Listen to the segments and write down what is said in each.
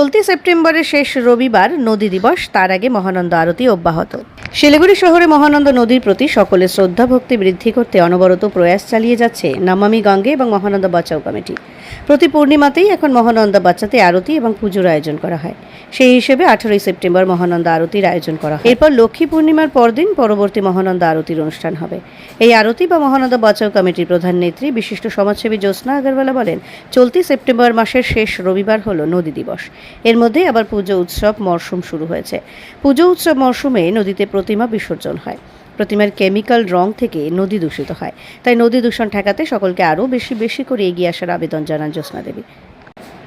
চলতি সেপ্টেম্বরের শেষ রবিবার নদী দিবস, তার আগে মহানন্দ আরতি অব্যাহত। শিলিগুড়ি শহরে মহানন্দ নদীর প্রতি সকলে শ্রদ্ধা ভক্তি বৃদ্ধি করতে অনবরত প্রয়াস চালিয়ে যাচ্ছে নামামি গঙ্গে এবং মহানন্দ বাঁচাও কমিটি। প্রতি পূর্ণিমাতেই এখন মহানন্দ বাচ্চাতে আরতি এবং পুজোর আয়োজন করা হয়। সেই হিসেবে আঠারোই সেপ্টেম্বর মহানন্দ আরতির আয়োজন করা হয়। এরপর লক্ষ্মী পূর্ণিমার পরদিন পরবর্তী মহানন্দ আরতির অনুষ্ঠান হবে। এই আরতি বা মহানন্দ বাঁচাও কমিটির প্রধান নেত্রী বিশিষ্ট সমাজসেবী জ্যোৎস্না আগরওয়ালা বলেন, চলতি সেপ্টেম্বর মাসের শেষ রবিবার হলো নদী দিবস। এর মধ্যেই আবার পুজো উৎসব মরশুম শুরু হয়েছে। পুজো উৎসব মরশুমে নদীতে প্রতিমা বিসর্জন হয়। প্রতিমার কেমিক্যাল রং থেকে নদী দূষিত হয়। তাই নদী দূষণ ঠেকাতে সকলকে আরও বেশি বেশি করে এগিয়ে আসার আবেদন জানান জ্যোৎস্না দেবী।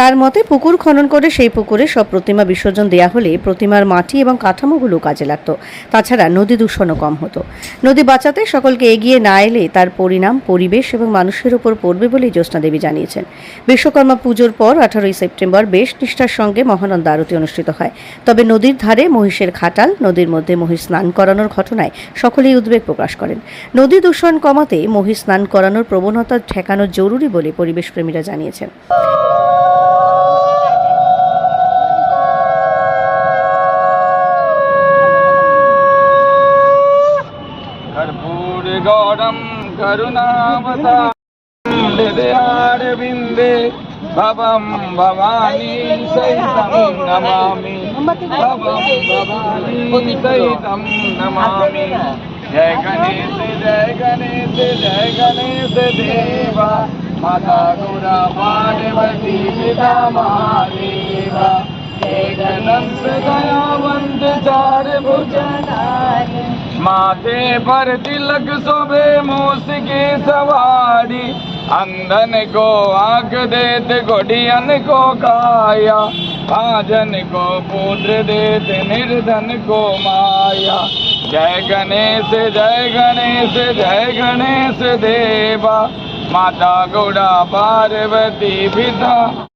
তার মতে পুকুর খনন করে সেই পুকুরে সব প্রতিমা বিসর্জন দেয়া হলে প্রতিমার মাটি এবং কাঠামোগুলো কাজে লাগতো। তাছাড়া নদী দূষণও কম হতো। নদী বাঁচাতে সকলকে এগিয়ে না এলে তার পরিণাম পরিবেশ এবং মানুষের উপর পড়বে বলেই জ্যোৎস্না দেবী জানিয়েছেন। বিশ্বকর্মা পুজোর পর আঠারোই সেপ্টেম্বর বেশ নিষ্ঠার সঙ্গে মহানন্দা আরতি অনুষ্ঠিত হয়। তবে নদীর ধারে মহিষের খাটাল, নদীর মধ্যে মহিষ স্নান করানোর ঘটনায় সকলেই উদ্বেগ প্রকাশ করেন। নদী দূষণ কমাতে মহিষ স্নান করানোর প্রবণতা ঠেকানো জরুরি বলে পরিবেশপ্রেমীরা জানিয়েছেন। కరుణావతారవిందే భవం భవానీ సైతం నమామి భవం భవానీ సైతం నమామి జయ గణేశ జయ గణేశ జయ గణేశ దేవ మాతా గురా పార్వతీ పితా మహాదేవ. माथे पर तिलक सोबे मूस की सवारी। अंधन को आँख देत घोड़ियन को काया। भाजन को पुत्र देत, निर्धन को माया। जय गणेश जय गणेश जय गणेश देवा। माता गौड़ा पार्वती पिता।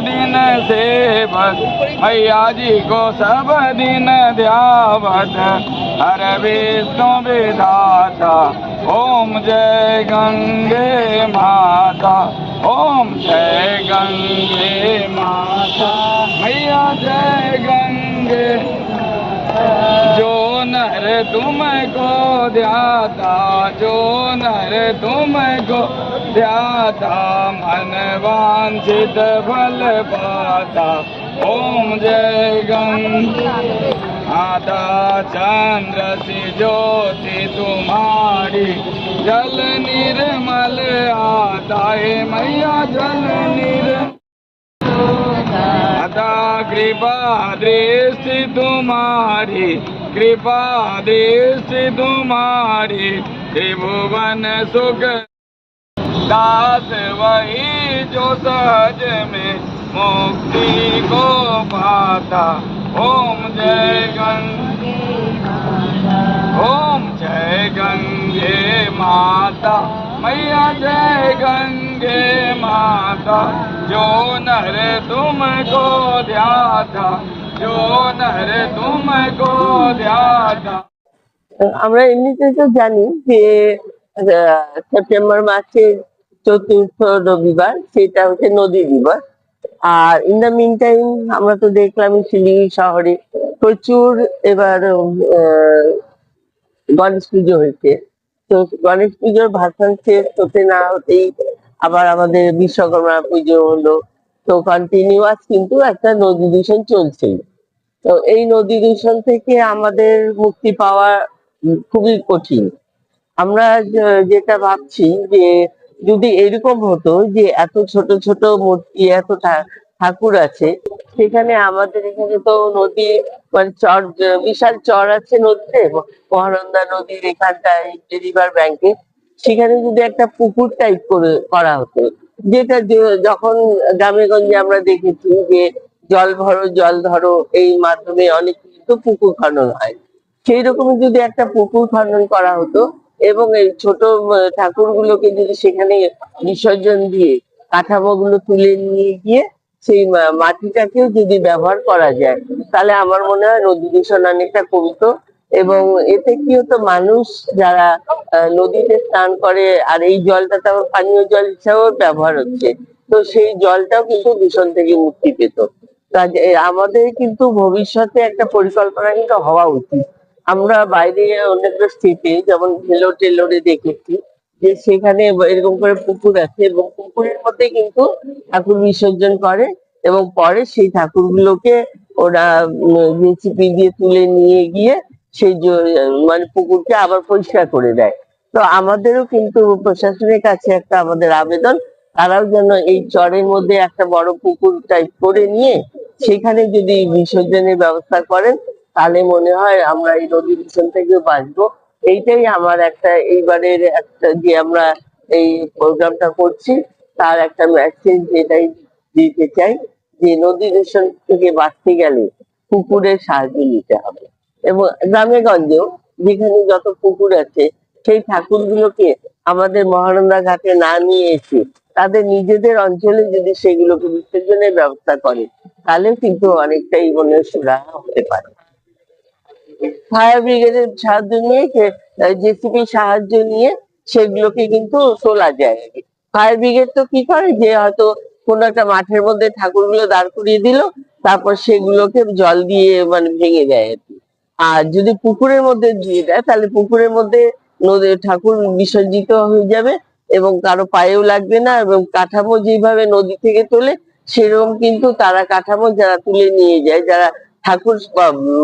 दिन सेवक मैया जी को सब दिन ध्यावत हर विष्णु विधाता। ओम जय गंगे माता। ओम जय गंगे माता। मैया जय गंगे। जो नर तुमको ध्याता जो नर तुमको ધ્યાતા મનવાંછિત ફલ પાતા. ઓમ જય ગમ આતા ચંદ્રસી જ્યોતિ તુમારી જલ નિર્મલ આતા હે મૈયા જલ નિર્મલ. માતા કૃપા દ્રષ્ટિ તુમારી કૃપા દ્રષ્ટિ તુમારી ત્રિભુવન સુખ दास वही जो सहज में मुक्ति को पाता ओम जय गंगे ओम जय गंगे माता मैया जय गंगे माता जो नर तुमको ध्याता जो नर तुमको ध्याता আমরা এমনিতে তো জানি যে আহ, সেপ্টেম্বর মাসের চতুর্থ রবিবার, সেটা হচ্ছে নদী দিবস। আর ইন দ্য মিন টাইম আমরা তো দেখলাম শিলিগুড়ি শহরে প্রচুর এবার গণেশ পুজো হয়েছে। তো গণেশ পুজোর ভাষণ শেষ হতে না হতেই আবার আমাদের বিশ্বকর্মা পুজো হলো। তো কন্টিনিউয়াস কিন্তু একটা নদী দূষণ চলছেই তো এই নদী দূষণ থেকে আমাদের মুক্তি পাওয়া খুবই কঠিন। আমরা যেটা ভাবছি যে যদি এরকম হতো যে এত ছোট ছোট মূর্তি, এত ঠাকুর আছে, সেখানে আমাদের এখানে তো নদী মানে চর, বিশাল চর আছে নদীতে, মহানন্দা নদীর এখানটায় রিভার ব্যাংকে সেখানে যদি একটা পুকুর টাইপ করে, করা হতো, যেটা যখন গ্রামে গঞ্জে আমরা দেখেছি যে জল ভরো, জল ধরো, এই মাধ্যমে অনেক কিন্তু পুকুর খনন হয়। সেই রকম যদি একটা পুকুর খনন করা হতো এবং এই ছোট ঠাকুর গুলোকে যদি সেখানে বিসর্জন দিয়ে কাঠামো গুলো তুলে নিয়ে গিয়ে সেই মাটিটাকেও যদি ব্যবহার করা যায়, তাহলে আমার মনে হয় নদী দূষণ অনেকটা কমতো। এবং এতে কি হতো, মানুষ যারা নদীতে স্নান করে, আর এই জলটা তো পানীয় জল হিসাবেও ব্যবহার হচ্ছে, তো সেই জলটাও কিন্তু দূষণ থেকে মুক্তি পেত। আমাদের কিন্তু ভবিষ্যতে একটা পরিকল্পনা কিন্তু হওয়া উচিত। আমরা বাইরে অন্যান্য স্টেটে যেমন ভেলোর টেলোরে দেখেছি, যে সেখানে এরকম করে পুকুর আছে এবং পুকুরের মধ্যে কিন্তু ঠাকুর বিসর্জন করে এবং পরে সেই ঠাকুরগুলোকে ওরা জেসিপি দিয়ে তুলে নিয়ে গিয়ে সেই মানে পুকুরকে আবার পরিষ্কার করে দেয়। তো আমাদেরও কিন্তু প্রশাসনের কাছে একটা আমাদের আবেদন, তারাও যেন এই চরের মধ্যে একটা বড় পুকুর টাইপ করে নিয়ে সেখানে যদি বিসর্জনের ব্যবস্থা করেন তাহলে মনে হয় আমরা এই নদী থেকে বাঁচবো। এইটাই আমার একটা এইবারের একটা যে আমরা এই প্রোগ্রামটা করছি, তার একটা মেসেজ এটাই দিতে চাই যে নদী দূষণ থেকে বাঁচতে গেলে পুকুরের সাহায্য নিতে হবে। এবং গ্রামে গঞ্জেও যেখানে যত পুকুর আছে, সেই ঠাকুরগুলোকে আমাদের মহানন্দা ঘাটে না নিয়ে এসে তাদের নিজেদের অঞ্চলে যদি সেগুলোকে বিসর্জনের ব্যবস্থা করে, তাহলে কিন্তু অনেকটাই মনে সুরাহা হতে পারে। ফায়ার ব্রিগেডের সাহায্য নিয়ে জেসিপি সাহায্য নিয়ে সেগুলোকে কিন্তু তোলা যায়। ফায়ার ব্রিগেড তো কি করে? যে হয়তো কোনো একটা মাঠের মধ্যে ঠাকুরগুলো দাঁড় করিয়ে দিল, তারপর সেগুলোকে জল দিয়ে মানে ভেঙে দেয় আর কি। আর যদি পুকুরের মধ্যে দিয়ে দেয়, তাহলে পুকুরের মধ্যে নদীর ঠাকুর বিসর্জিত হয়ে যাবে এবং কারও পায়েও লাগবে না এবং কাঠামো যেভাবে নদী থেকে তোলে, সেরকম কিন্তু তারা কাঠামো যারা তুলে নিয়ে যায়, যারা ঠাকুর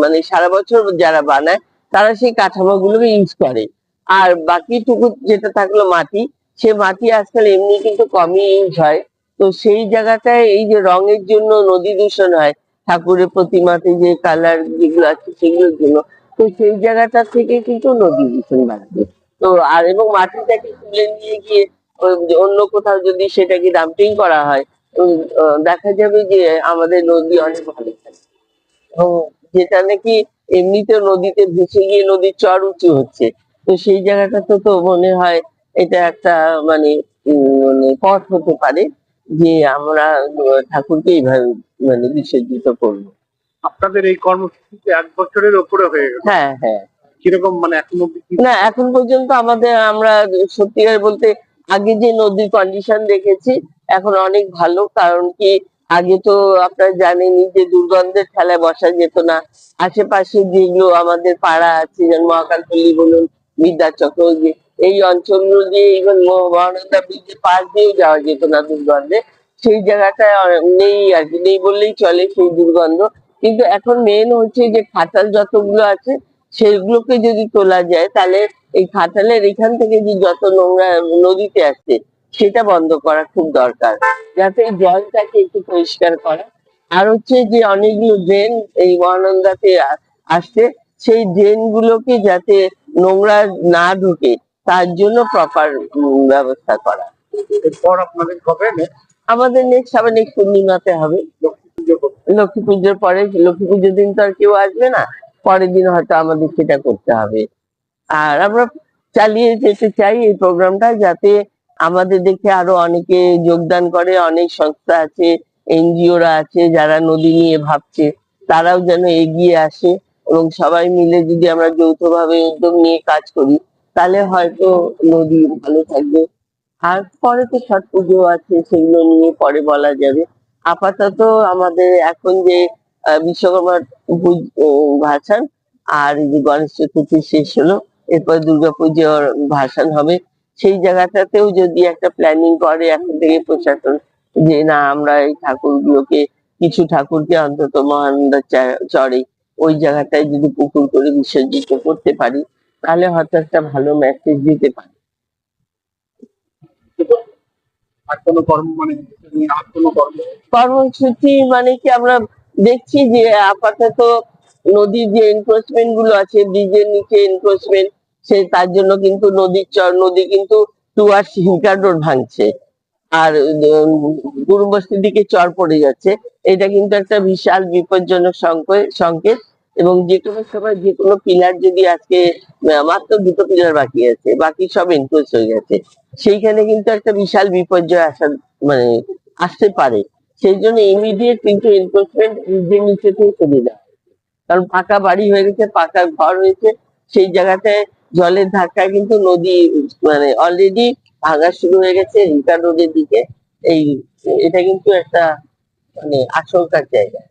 মানে সারা বছর যারা বানায়, তারা সেই কাঠামোগুলোকে ইউজ করে। আর বাকিটুকু যেটা থাকল মাটি, সে মাটি আজকাল এমনি কিন্তু কমই ইউজ হয়। তো সেই জায়গাটায় এই যে রঙের জন্য নদী দূষণ হয়, ঠাকুরের প্রতিমাতে যে কালার যেগুলো আছে সেগুলোর জন্য, তো সেই জায়গাটা থেকে কিন্তু নদী দূষণ বাড়বে তো আর এবং মাটিটাকে তুলে নিয়ে গিয়ে অন্য কোথাও যদি সেটাকে ডাম্পিং করা হয় দেখা যাবে যে আমাদের নদী অনেক ভালো যেটা নাকি এমনিতে নদীতে ভেসে গিয়ে নদীর চর উঁচু হচ্ছে। তো সেই জায়গাটা তো তো মনে হয় এটা একটা মানে মানে পথ হতে পারে যে আমরা ঠাকুরকে এইভাবে মানে বিসর্জিত করব। আপনাদের এই কর্মসূচিতে এক বছরের ওপরে হয়ে গেল। হ্যাঁ হ্যাঁ। কীরকম মানে এখনও না এখন পর্যন্ত আমাদের আমরা সত্যিকার বলতে আগে যে নদীর কন্ডিশন দেখেছি এখন অনেক ভালো কারণ কি আগে তো আপনারা জানেনই যে দুর্গন্ধের ঠেলায় বসা যেত না। আশেপাশে যেগুলো আমাদের পাড়া আছে, যেমন মহাকালপল্লী বলুন বিদ্যাচক্র যে এই অঞ্চলগুলো দিয়ে ইভেন মহানন্দা ব্রিজের পাশ দিয়েও যাওয়া যেত না দুর্গন্ধে। সেই জায়গাটায় অ- নেই আর কি, নেই বললেই চলে সেই দুর্গন্ধ। কিন্তু এখন মেন হচ্ছে যে খাতাল যতগুলো আছে, সেগুলোকে যদি তোলা যায়, তাহলে এই খাতালের এখান থেকে যে যত নোংরা নদীতে আসছে সেটা বন্ধ করা খুব দরকার। যাতে এই জলটাকে একটু পরিষ্কার করা। আর হচ্ছে যে অনেকগুলো ড্রেন এই মহানন্দাতে আসছে সেই ড্রেন গুলোকে যাতে নোংরা না ঢুকে তার জন্য প্রপার ব্যবস্থা করা। এরপর আপনাদের কবে আমাদের নেক্সট আবার নেক্সট পূর্ণিমাতে হবে? লক্ষ্মী পুজোর পরে। লক্ষ্মী পুজোর দিন তো আর কেউ আসবে না। পরের দিন হয়তো আমাদের সেটা করতে হবে। আর আমরা চালিয়ে যেতে চাই এই প্রোগ্রামটা যাতে আমাদের দেখে আরও অনেকে যোগদান করে, অনেক সংস্থা আছে, এনজিওরা আছে যারা নদী নিয়ে ভাবছে, তারাও যেন এগিয়ে আসে এবং সবাই মিলে যদি আমরা যৌথভাবে উদ্যোগ নিয়ে কাজ করি, তাহলে হয়তো নদী ভালো থাকবে। আর পরে তো ছট পুজো আছে, সেগুলো নিয়ে পরে বলা যাবে। আপাতত আমাদের এখন যে বিশ্বকর্মা ভাসান আর যে গণেশ চতুর্থী শেষ হলো, এরপর দুর্গাপুজোর ভাসান হবে। সেই জায়গাটাতেও যদি একটা প্ল্যানিং করে এখন থেকে প্রশাসন যে না আমরা এই ঠাকুরগুলোকে কিছু ঠাকুরকে অন্তত মহানন্দা চড়ে ওই জায়গাটায় যদি পুকুর করে বিসর্জিত করতে পারি তাহলে হয়তো একটা ভালো মেসেজ দিতে পারি। মানে কর্মসূচি মানে কি আমরা দেখছি যে আপাতত নদীর যে এনক্রোচমেন্টগুলো আছে ব্রিজের নিচে এনক্রোচমেন্ট সে তার জন্য কিন্তু নদীর চর, নদী কিন্তু টুয়ার্স হিলকার রোড ভাঙছে। আর গুরুবস্তির দিকে চর পড়ে যাচ্ছে। এটা কিন্তু একটা বিশাল বিপজ্জনক সংকে- সংকেত এবং যে কোনো সময় যে কোনো পিলার যদি আজকে মাত্র দুটো পিলার বাকি আছে, বাকি সব এনক্রোচ হয়ে গেছে, সেইখানে কিন্তু একটা বিশাল বিপর্যয় আসার মানে আসতে পারে। সেই জন্য ইমিডিয়েট কিন্তু এনফোর্সমেন্ট ব্রিজের নিচে থেকে সরিয়ে দেওয়া কারণ পাকা বাড়ি হয়ে গেছে, পাকা ঘর হয়েছে, সেই জায়গাটায় জলের ধাক্কা কিন্তু নদী মানে অলরেডি ভাঙা শুরু হয়ে গেছে রিকা রোডের দিকে। এই, এটা কিন্তু একটা মানে আশঙ্কার জায়গা।